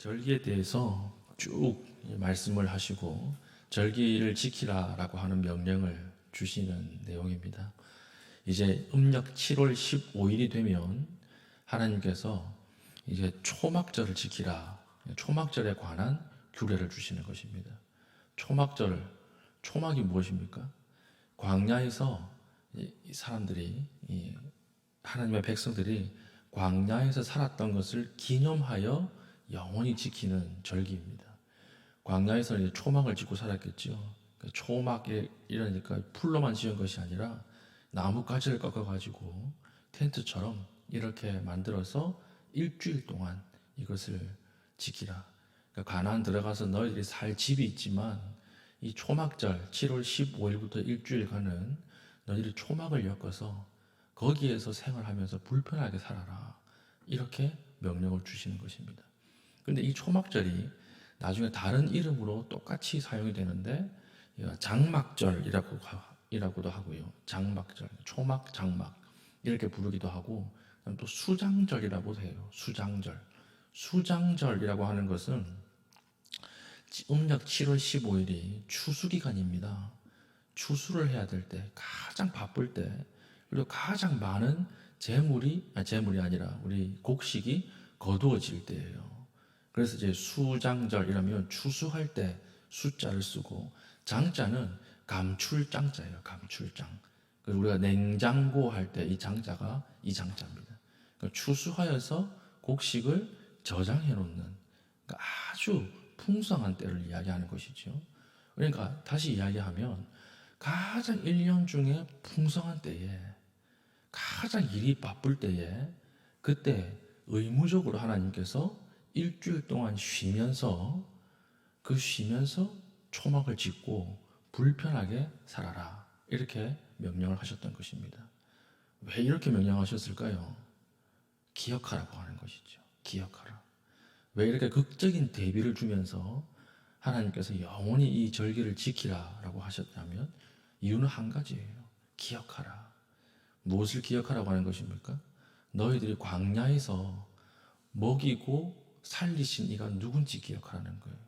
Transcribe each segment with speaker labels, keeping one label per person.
Speaker 1: 절기에 대해서 쭉 말씀을 하시고 절기를 지키라라고 하는 명령을 주시는 내용입니다. 이제 음력 7월 15일이 되면 하나님께서 이제 초막절을 지키라. 초막절에 관한 규례를 주시는 것입니다. 초막절, 초막이 무엇입니까? 광야에서 이 사람들이 이 하나님의 백성들이 광야에서 살았던 것을 기념하여 영원히 지키는 절기입니다. 광야에서는 이제 초막을 짓고 살았겠죠. 그 초막에 이러니까 풀로만 지은 것이 아니라 나뭇가지를 꺾어가지고 텐트처럼 이렇게 만들어서 일주일 동안 이것을 지키라. 그러니까 가나안 들어가서 너희들이 살 집이 있지만 이 초막절 7월 15일부터 일주일간은 너희들이 초막을 엮어서 거기에서 생활하면서 불편하게 살아라. 이렇게 명령을 주시는 것입니다. 그런데 이 초막절이 나중에 다른 이름으로 똑같이 사용이 되는데 장막절이라고 이라고도 하고요. 장막절, 초막, 장막 이렇게 부르기도 하고 또 수장절이라고 해요. 수장절. 수장절이라고 하는 것은 음력 7월 15일이 추수 기간입니다. 추수를 해야 될 때, 가장 바쁠 때, 그리고 가장 많은 재물이, 아, 재물이 아니라 우리 곡식이 거두어질 때예요. 그래서 이제 수장절이라면 추수할 때 숫자를 쓰고, 장자는 감출장자예요. 감출장. 그래서 우리가 냉장고 할 때 이 장자가 이 장자입니다. 그러니까 추수하여서 곡식을 저장해 놓는 그러니까 아주 풍성한 때를 이야기하는 것이죠. 그러니까 다시 이야기하면 가장 1년 중에 풍성한 때에 가장 일이 바쁠 때에 그때 의무적으로 하나님께서 일주일 동안 쉬면서 그 쉬면서 초막을 짓고 불편하게 살아라 이렇게 명령을 하셨던 것입니다. 왜 이렇게 명령하셨을까요? 기억하라고 하는 것이죠. 기억하라. 왜 이렇게 극적인 대비를 주면서 하나님께서 영원히 이 절기를 지키라라고 하셨냐면 이유는 한 가지예요. 기억하라. 무엇을 기억하라고 하는 것입니까? 너희들이 광야에서 먹이고 살리신 이가 누군지 기억하라는 거예요.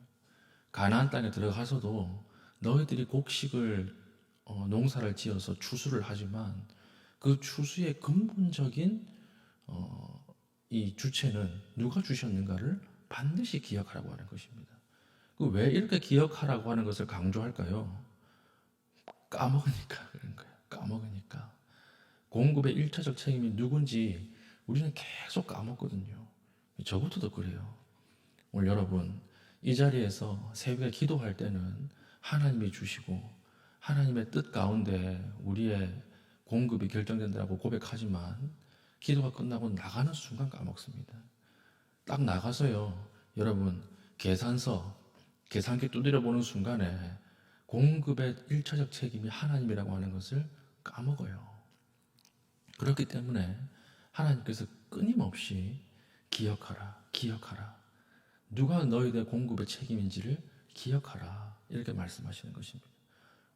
Speaker 1: 가나안 땅에 들어가서도 너희들이 곡식을 어, 농사를 지어서 추수를 하지만 그 추수의 근본적인 어, 이 주체는 누가 주셨는가를 반드시 기억하라고 하는 것입니다. 그 왜 이렇게 기억하라고 하는 것을 강조할까요? 까먹으니까 그런 거예요. 까먹으니까. 공급의 일차적 책임이 누군지 우리는 계속 까먹거든요. 저부터도 그래요. 오늘 여러분, 이 자리에서 새벽에 기도할 때는 하나님이 주시고 하나님의 뜻 가운데 우리의 공급이 결정된다고 고백하지만 기도가 끝나고 나가는 순간 까먹습니다. 딱 나가서요. 여러분 계산서 계산기 두드려 보는 순간에 공급의 일차적 책임이 하나님이라고 하는 것을 까먹어요. 그렇기 때문에 하나님께서 끊임없이 기억하라, 기억하라. 누가 너희들 공급의 책임인지를 기억하라. 이렇게 말씀하시는 것입니다.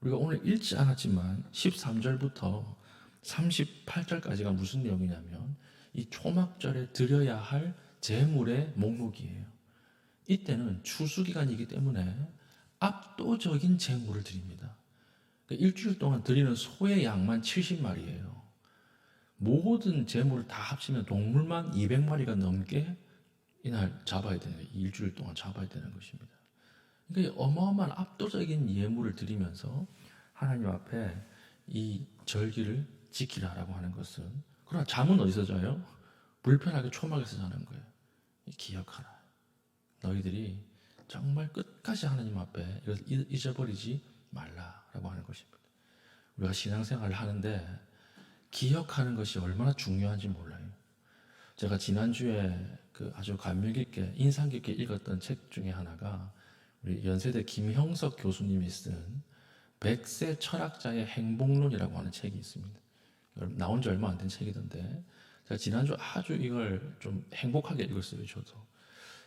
Speaker 1: 우리가 오늘 읽지 않았지만 13절부터 38절까지가 무슨 내용이냐면 이 초막절에 드려야 할 제물의 목록이에요. 이때는 추수 기간이기 때문에 압도적인 제물을 드립니다. 그러니까 일주일 동안 드리는 소의 양만 70마리예요. 모든 제물을 다 합치면 동물만 200마리가 넘게 이날 잡아야 되는 거예요. 일주일 동안 잡아야 되는 것입니다. 그러니까 어마어마한 압도적인 예물을 드리면서 하나님 앞에 이 절기를 지키라라고 하는 것은 그러나 잠은 어디서 자요? 불편하게 초막에서 자는 거예요. 기억하라. 너희들이 정말 끝까지 하나님 앞에 이것을 잊어버리지 말라라고 하는 것입니다. 우리가 신앙생활을 하는데 기억하는 것이 얼마나 중요한지 몰라요. 제가 지난주에 그 아주 감명 깊게 인상 깊게 읽었던 책 중에 하나가 우리 연세대 김형석 교수님이 쓴 백세 철학자의 행복론이라고 하는 책이 있습니다. 나온 지 얼마 안 된 책이던데 제가 지난주 아주 이걸 좀 행복하게 읽었어요. 저도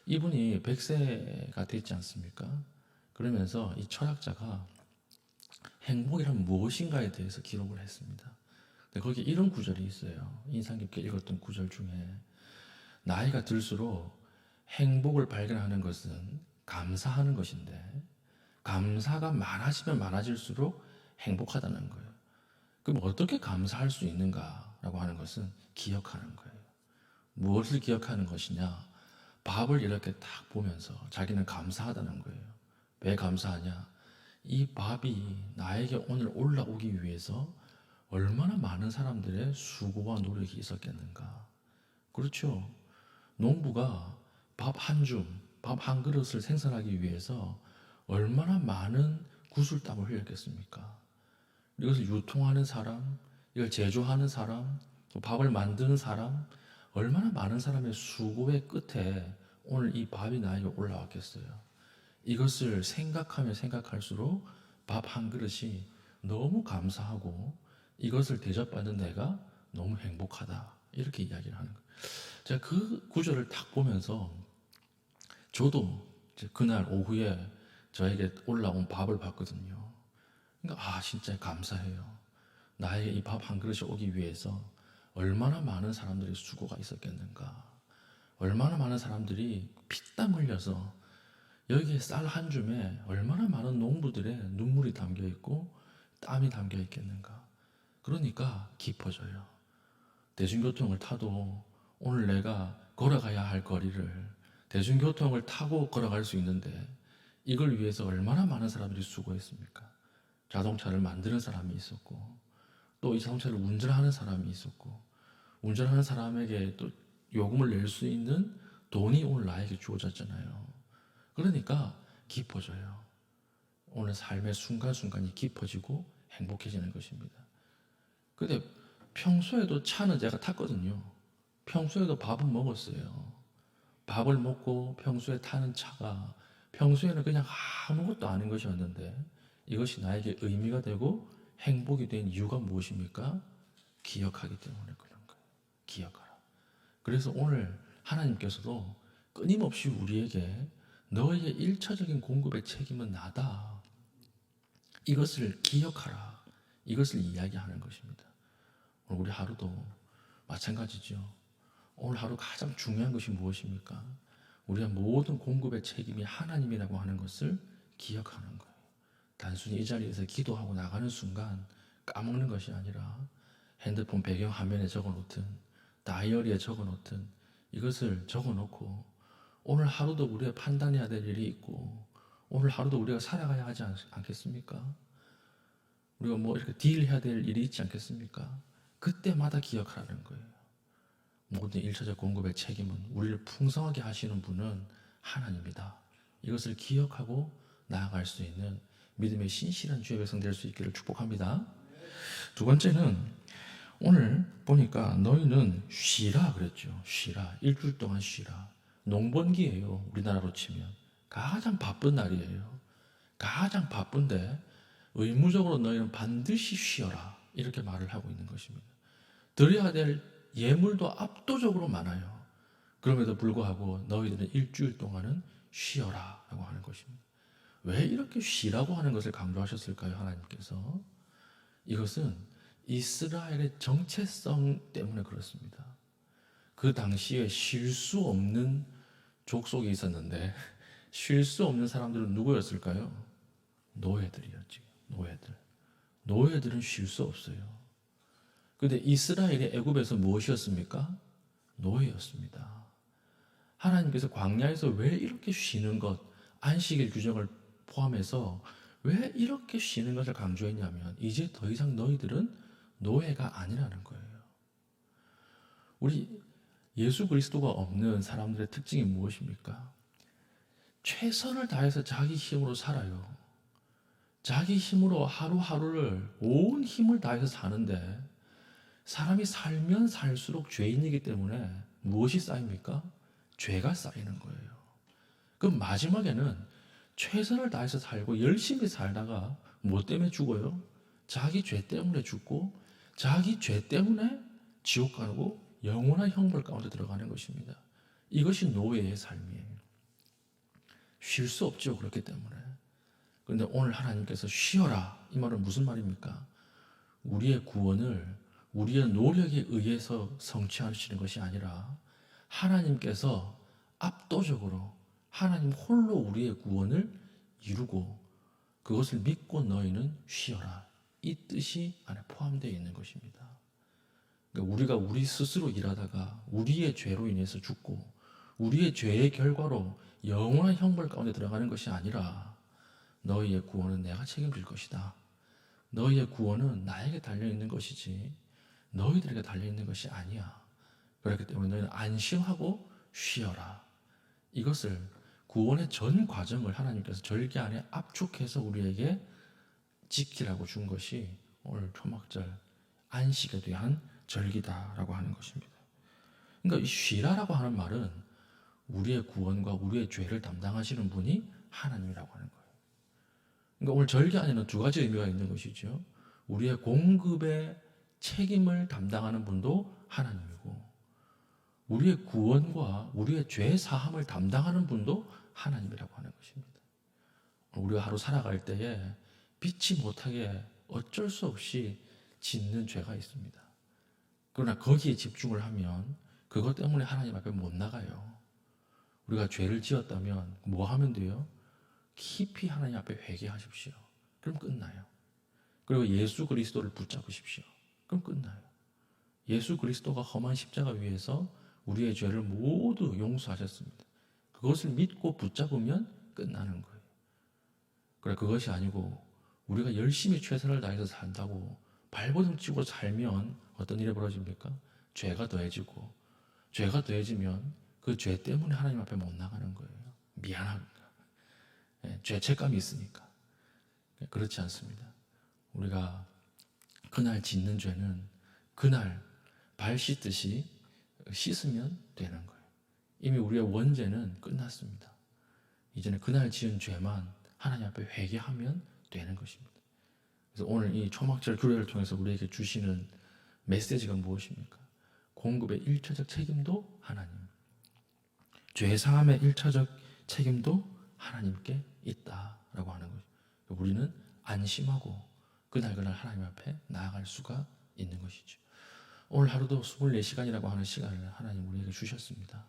Speaker 1: 이분이 백세가 됐지 않습니까? 그러면서 이 철학자가 행복이란 무엇인가에 대해서 기록을 했습니다. 근데 거기 이런 구절이 있어요. 인상 깊게 읽었던 구절 중에 나이가 들수록 행복을 발견하는 것은 감사하는 것인데 감사가 많아지면 많아질수록 행복하다는 거예요. 그럼 어떻게 감사할 수 있는가라고 하는 것은 기억하는 거예요. 무엇을 기억하는 것이냐? 밥을 이렇게 딱 보면서 자기는 감사하다는 거예요. 왜 감사하냐? 이 밥이 나에게 오늘 올라오기 위해서 얼마나 많은 사람들의 수고와 노력이 있었겠는가. 그렇죠. 농부가 밥 한 줌, 밥 한 그릇을 생산하기 위해서 얼마나 많은 구슬땀을 흘렸겠습니까? 이것을 유통하는 사람, 이걸 제조하는 사람, 또 밥을 만드는 사람, 얼마나 많은 사람의 수고의 끝에 오늘 이 밥이 나에게 올라왔겠어요. 이것을 생각하면 생각할수록 밥 한 그릇이 너무 감사하고 이것을 대접받는 내가 너무 행복하다. 이렇게 이야기를 하는 거예요. 제가 그 구절을 딱 보면서 저도 그날 오후에 저에게 올라온 밥을 봤거든요. 그러니까 아 진짜 감사해요. 나에게 이 밥 한 그릇이 오기 위해서 얼마나 많은 사람들의 수고가 있었겠는가. 얼마나 많은 사람들이 피땀 흘려서 여기에 쌀 한 줌에 얼마나 많은 농부들의 눈물이 담겨 있고 땀이 담겨 있겠는가. 그러니까 깊어져요. 대중교통을 타도 오늘 내가 걸어가야 할 거리를 대중교통을 타고 걸어갈 수 있는데 이걸 위해서 얼마나 많은 사람들이 수고했습니까? 자동차를 만드는 사람이 있었고 또 이 자동차를 운전하는 사람이 있었고 운전하는 사람에게 또 요금을 낼 수 있는 돈이 오늘 나에게 주어졌잖아요. 그러니까 깊어져요. 오늘 삶의 순간순간이 깊어지고 행복해지는 것입니다. 근데 평소에도 차는 제가 탔거든요. 평소에도 밥은 먹었어요. 밥을 먹고 평소에 타는 차가 평소에는 그냥 아무것도 아닌 것이었는데 이것이 나에게 의미가 되고 행복이 된 이유가 무엇입니까? 기억하기 때문에 그런 거예요. 기억하라. 그래서 오늘 하나님께서도 끊임없이 우리에게 너의 일차적인 공급의 책임은 나다. 이것을 기억하라. 이것을 이야기하는 것입니다. 우리 하루도 마찬가지죠. 오늘 하루 가장 중요한 것이 무엇입니까? 우리가 모든 공급의 책임이 하나님이라고 하는 것을 기억하는 거예요. 단순히 이 자리에서 기도하고 나가는 순간 까먹는 것이 아니라 핸드폰 배경 화면에 적어 놓든 다이어리에 적어 놓든 이것을 적어 놓고 오늘 하루도 우리가 판단해야 될 일이 있고 오늘 하루도 우리가 살아가야 하지 않, 않겠습니까? 우리가 뭐 이렇게 딜해야 될 일이 있지 않겠습니까? 그때마다 기억하라는 거예요. 모든 일차적 공급의 책임은 우리를 풍성하게 하시는 분은 하나님이다. 이것을 기억하고 나아갈 수 있는 믿음의 신실한 주의 백성 될 수 있기를 축복합니다. 두 번째는 오늘 보니까 너희는 쉬라 그랬죠. 쉬라. 일주일 동안 쉬라. 농번기예요. 우리나라로 치면 가장 바쁜 날이에요. 가장 바쁜데 의무적으로 너희는 반드시 쉬어라. 이렇게 말을 하고 있는 것입니다. 드려야 될 예물도 압도적으로 많아요. 그럼에도 불구하고 너희들은 일주일 동안은 쉬어라 라고 하는 것입니다. 왜 이렇게 쉬라고 하는 것을 강조하셨을까요? 하나님께서 이것은 이스라엘의 정체성 때문에 그렇습니다. 그 당시에 쉴 수 없는 족속이 있었는데 쉴 수 없는 사람들은 누구였을까요? 노예들이었지. 노예들. 노예들은 쉴 수 없어요. 근데 이스라엘이 애굽에서 무엇이었습니까? 노예였습니다. 하나님께서 광야에서 왜 이렇게 쉬는 것, 안식일 규정을 포함해서 왜 이렇게 쉬는 것을 강조했냐면 이제 더 이상 너희들은 노예가 아니라는 거예요. 우리 예수 그리스도가 없는 사람들의 특징이 무엇입니까? 최선을 다해서 자기 힘으로 살아요. 자기 힘으로 하루하루를 온 힘을 다해서 사는데 사람이 살면 살수록 죄인이기 때문에 무엇이 쌓입니까? 죄가 쌓이는 거예요. 그럼 마지막에는 최선을 다해서 살고 열심히 살다가 뭐 때문에 죽어요? 자기 죄 때문에 죽고 자기 죄 때문에 지옥 가고 영원한 형벌 가운데 들어가는 것입니다. 이것이 노예의 삶이에요. 쉴 수 없죠. 그렇기 때문에. 그런데 오늘 하나님께서 쉬어라. 이 말은 무슨 말입니까? 우리의 구원을 우리의 노력에 의해서 성취하시는 것이 아니라 하나님께서 압도적으로 하나님 홀로 우리의 구원을 이루고 그것을 믿고 너희는 쉬어라. 이 뜻이 안에 포함되어 있는 것입니다. 그러니까 우리가 우리 스스로 일하다가 우리의 죄로 인해서 죽고 우리의 죄의 결과로 영원한 형벌 가운데 들어가는 것이 아니라 너희의 구원은 내가 책임질 것이다. 너희의 구원은 나에게 달려 있는 것이지 너희들에게 달려 있는 것이 아니야. 그렇기 때문에 너희는 안심하고 쉬어라. 이것을 구원의 전 과정을 하나님께서 절기 안에 압축해서 우리에게 지키라고 준 것이 오늘 초막절 안식에 대한 절기다라고 하는 것입니다. 그러니까 이 쉬라라고 하는 말은 우리의 구원과 우리의 죄를 담당하시는 분이 하나님이라고 하는 거예요. 그러니까 오늘 절기 안에는 두 가지 의미가 있는 것이죠. 우리의 공급의 책임을 담당하는 분도 하나님이고, 우리의 구원과 우리의 죄 사함을 담당하는 분도 하나님이라고 하는 것입니다. 우리가 하루 살아갈 때에 빛이 못하게 어쩔 수 없이 짓는 죄가 있습니다. 그러나 거기에 집중을 하면 그것 때문에 하나님 앞에 못 나가요. 우리가 죄를 지었다면 뭐 하면 돼요? 깊이 하나님 앞에 회개하십시오. 그럼 끝나요. 그리고 예수 그리스도를 붙잡으십시오. 그럼 끝나요. 예수 그리스도가 험한 십자가 위에서 우리의 죄를 모두 용서하셨습니다. 그것을 믿고 붙잡으면 끝나는 거예요. 그래 그것이 아니고 우리가 열심히 최선을 다해서 산다고 발버둥 치고 살면 어떤 일이 벌어집니까? 죄가 더해지고 죄가 더해지면 그 죄 때문에 하나님 앞에 못 나가는 거예요. 미안합니다. 예, 죄책감이 있으니까. 예, 그렇지 않습니다. 우리가 그날 짓는 죄는 그날 발 씻듯이 씻으면 되는 거예요. 이미 우리의 원죄는 끝났습니다. 이제는 그날 지은 죄만 하나님 앞에 회개하면 되는 것입니다. 그래서 오늘 이 초막절 규례를 통해서 우리에게 주시는 메시지가 무엇입니까? 공급의 일차적 책임도 하나님. 죄 사함의 일차적 책임도 하나님께 있다라고 하는 거죠. 우리는 안심하고 그날 그날 하나님 앞에 나아갈 수가 있는 것이죠. 오늘 하루도 24시간이라고 하는 시간을 하나님 우리에게 주셨습니다.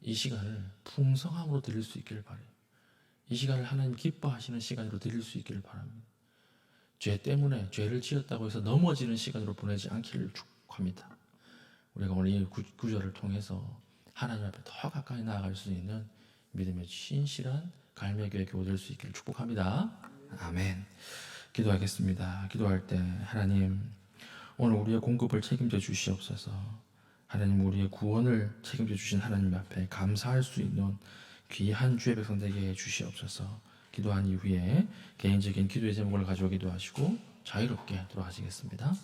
Speaker 1: 이 시간을 풍성함으로 드릴 수 있기를 바래요. 이 시간을 하나님 기뻐하시는 시간으로 드릴 수 있기를 바랍니다. 죄 때문에 죄를 지었다고 해서 넘어지는 시간으로 보내지 않기를 축복합니다. 우리가 오늘 이 구- 구절을 통해서 하나님 앞에 더 가까이 나아갈 수 있는 믿음의 신실한 갈매교회 교우 될수 있기를 축복합니다. 아멘. 기도하겠습니다. 기도할 때 하나님 오늘 우리의 공급을 책임져 주시옵소서. 하나님 우리의 구원을 책임져 주신 하나님 앞에 감사할 수 있는 귀한 주의 백성 되게 해 주시옵소서. 기도한 이후에 개인적인 기도의 제목을 가지고 기도 하시고 자유롭게 돌아가시겠습니다.